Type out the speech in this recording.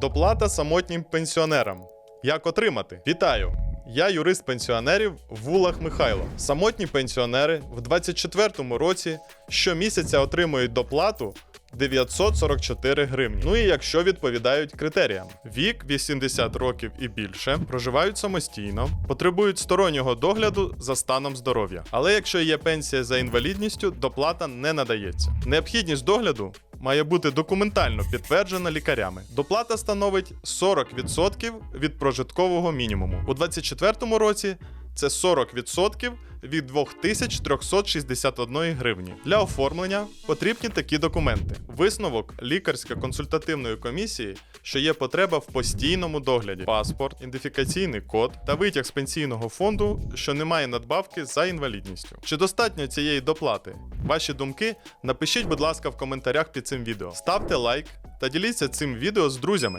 Доплата самотнім пенсіонерам. Як отримати? Вітаю! Я юрист пенсіонерів Вулах Михайло. Самотні пенсіонери в 24-му році щомісяця отримують доплату 944 гривні. Ну і якщо відповідають критеріям: вік 80 років і більше, проживають самостійно, потребують стороннього догляду за станом здоров'я. Але якщо є пенсія за інвалідністю, доплата не надається. Необхідність догляду має бути документально підтверджена лікарями. Доплата становить 40% від прожиткового мінімуму. У 2024 році це 40% від 2361 гривні. Для оформлення потрібні такі документи: висновок лікарсько-консультативної комісії, що є потреба в постійному догляді, паспорт, ідентифікаційний код та витяг з пенсійного фонду, що не має надбавки за інвалідністю. Чи достатньо цієї доплати? Ваші думки напишіть, будь ласка, в коментарях під цим відео. Ставте лайк та діліться цим відео з друзями.